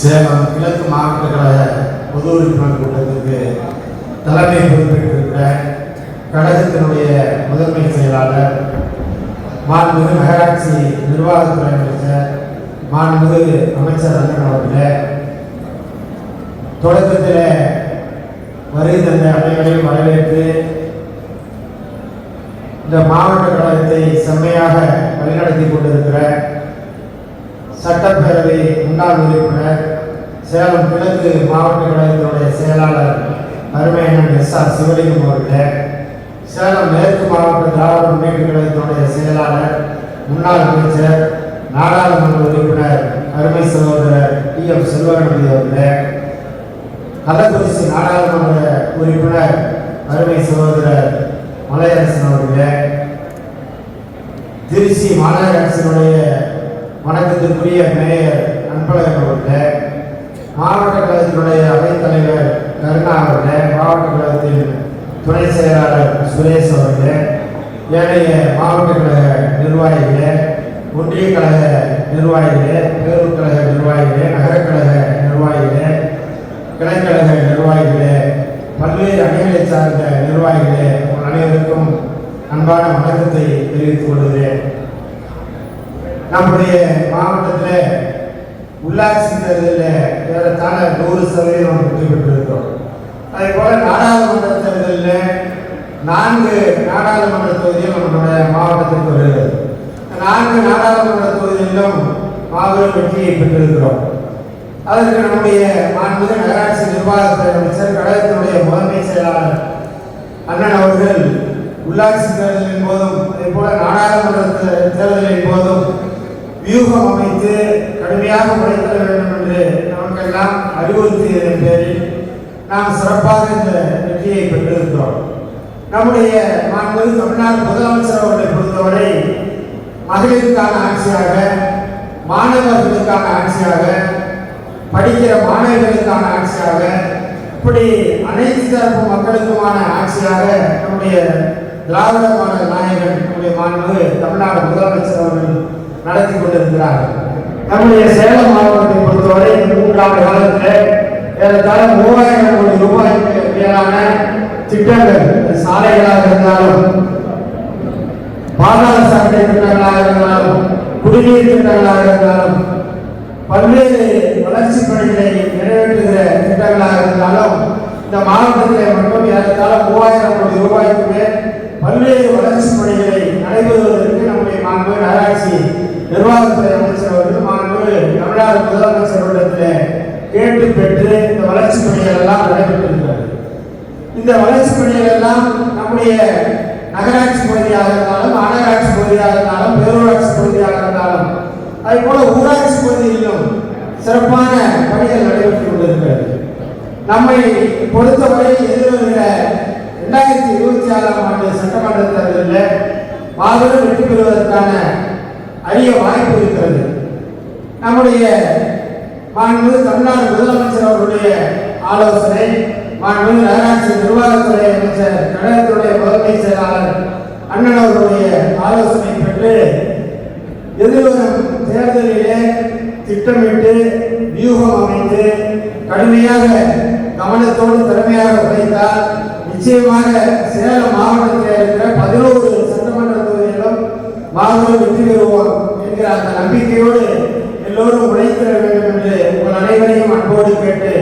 சேலம் கிழக்கு மாவட்ட கழக பொது உறுப்பினர் கூட்டத்திற்கு தலைமை பொறுப்பேற்றிருக்கிற கழகத்தினுடைய முதன்மை செயலாளர் மாண்புமிகு நகராட்சி நிர்வாகத்துறை அமைச்சர் மாண்புமிகு அமைச்சர் அண்ணன் அவர்களே. தொடக்கத்தில் வருகை தந்த அனைவரையும் வரவேற்று இந்த மாவட்ட கழகத்தை செம்மையாக வழிநடத்தி கொண்டிருக்கிற சட்டப்பேரவை முன்னாள் உறுப்பினர் சேலம் கிழக்கு மாவட்ட கழகத்தினுடைய செயலாளர் அருமையண்ணன் எஸ் ஆர் சிவலிங்கம் அவர்கள் சேலம் மேற்கு மாவட்ட திராவிட முன்னேற்ற கழகத்தினுடைய செயலாளர் முன்னாள் அமைச்சர் நாடாளுமன்ற உறுப்பினர் அருமை சகோதரர் டி எம் செல்வகணபதி அவர்கள் கள்ளக்குறிச்சி நாடாளுமன்ற உறுப்பினர் அருமை சகோதரர் மலையரசன் அவர்கள் திருச்சி மாநகராட்சியினுடைய வணக்கத்திற்குரிய மேயர் அன்பழகன் அவர்களே மாவட்ட கழகத்தினுடைய அவைத்தலைவர் கருணா அவர்களே மாவட்ட கழகத்தின் துணை செயலாளர் சுரேஷ் அவர்களே ஏனைய மாவட்ட கழக நிர்வாகிகளே ஒன்றிய கழக நிர்வாகிகளே பேரூர் கழக நிர்வாகிகளே நகரக்கழக நிர்வாகிகளே கிளைக்கழக நிர்வாகிகளே பல்வேறு அணிகளை சார்ந்த நிர்வாகிகளே உங்கள் அனைவருக்கும் அன்பான வணக்கத்தை தெரிவித்துக் கொள்கிறேன். நம்முடைய மாவட்டத்தில் உள்ளாட்சி தேர்தலில் ஏறத்தாழ நூறு சதவீதம் வெற்றி பெற்றிருக்கிறோம். அதே போல் நாடாளுமன்ற தேர்தலில் நான்கு நாடாளுமன்ற தொகுதியும் நம்மளுடைய மாவட்டத்திற்கு வருகிறது நான்கு நாடாளுமன்ற தொகுதிகளிலும் மாபெரும் வெற்றியை பெற்றிருக்கிறோம். அதற்கு நம்முடைய மாண்புமிகு நகராட்சி நிர்வாகத்துறை அமைச்சர் கழகத்தினுடைய முதன்மை செயலாளர் அண்ணன் அவர்கள் உள்ளாட்சி தேர்தலின் போதும் அதே போல நாடாளுமன்ற தேர்தலின் போதும் வியூகம் அமைத்து கடுமையாக உழைத்தர வேண்டும் என்று நமக்கெல்லாம் அறிவுறுத்தியதன் பேரில் நாம் சிறப்பாக இந்த வெற்றியை பெற்றிருக்கிறோம். நம்முடைய மாண்பது தமிழ்நாடு முதலமைச்சர் அவர்களை பொறுத்தவரை மகளிருக்கான ஆட்சியாக மாணவர்களுக்கான ஆட்சியாக படிக்கிற மாணவர்களுக்கான ஆட்சியாக இப்படி அனைத்து தரப்பு மக்களுக்குமான ஆட்சியாக நம்முடைய திராவிட மாடல் நாயகன் நம்முடைய மாண்பு தமிழ்நாடு முதலமைச்சர் அவர்கள் நம்முடைய சேலம் மாவட்டத்தை பொறுத்தவரை இந்த மூன்றாண்டு காலத்தில் ஏறத்தாழ மூவாயிரம் கோடி ரூபாய்க்கு மேலான திட்டங்கள் சாலைகளாக இருந்தாலும் பாதாள சாலை திட்டங்களாக இருந்தாலும் குடிநீர் திட்டங்களாக இருந்தாலும் பல்வேறு வளர்ச்சி பணிகளை நிறைவேற்றுகிற திட்டங்களாக இருந்தாலும் இந்த மாவட்டத்தில் மட்டும் ஏறத்தாழ மூவாயிரம் கோடி ரூபாய்க்கு மேல் பல்வேறு வளர்ச்சி பணிகளை நடைபெறுவதற்கு நம்முடைய மாண்பு நகராட்சி நிர்வாகத்துறை அமைச்சர் அவர்கள் மாண்பு தமிழ்நாடு முதலமைச்சர் இடத்தில் கேட்டு பெற்று இந்த வளர்ச்சி பணிகள் எல்லாம் நடைபெற்றிருக்கிறது. இந்த வளர்ச்சி பணிகள் எல்லாம் நம்முடைய நகராட்சி பகுதியாக இருந்தாலும் மாநகராட்சி பகுதியாக இருந்தாலும் பேரூராட்சி பகுதியாக இருந்தாலும் அதே போல ஊராட்சி பகுதியிலும் சிறப்பான பணிகள் நடைபெற்றுக் கொண்டிருக்கிறது. நம்மை பொறுத்தவரை எதிர்வருகிற இரண்டாயிரத்தி இருபத்தி ஆறாம் ஆண்டு சட்டமன்ற தேர்தலில் மாபெரும் வெற்றி பெறுவதற்கான அறிய வாய்ப்பு இருக்கிறது. நம்முடைய மாண்புமிகு தமிழ்நாடு முதலமைச்சர் அவருடைய ஆலோசனை மாண்புமிகு நகராட்சி நிர்வாகத்துறை அமைச்சர் கழகத்துடைய முதன்மை செயலாளர் அண்ணன் அவருடைய ஆலோசனை பெற்று எதிர்வரும் தேர்தலிலே திட்டமிட்டு வியூகம் அமைத்து கடுமையாக கவனத்தோடு திறமையாக உழைத்தால் நிச்சயமாக சேலம் மாவட்டத்தில் இருக்கிற பதினோரு மாபெரும் வெற்றி பெறுவோம் என்கிற அந்த நம்பிக்கையோடு எல்லோரும் உழைத்திட வேண்டும் என்று உங்கள் அனைவரையும் அன்போடு கேட்டு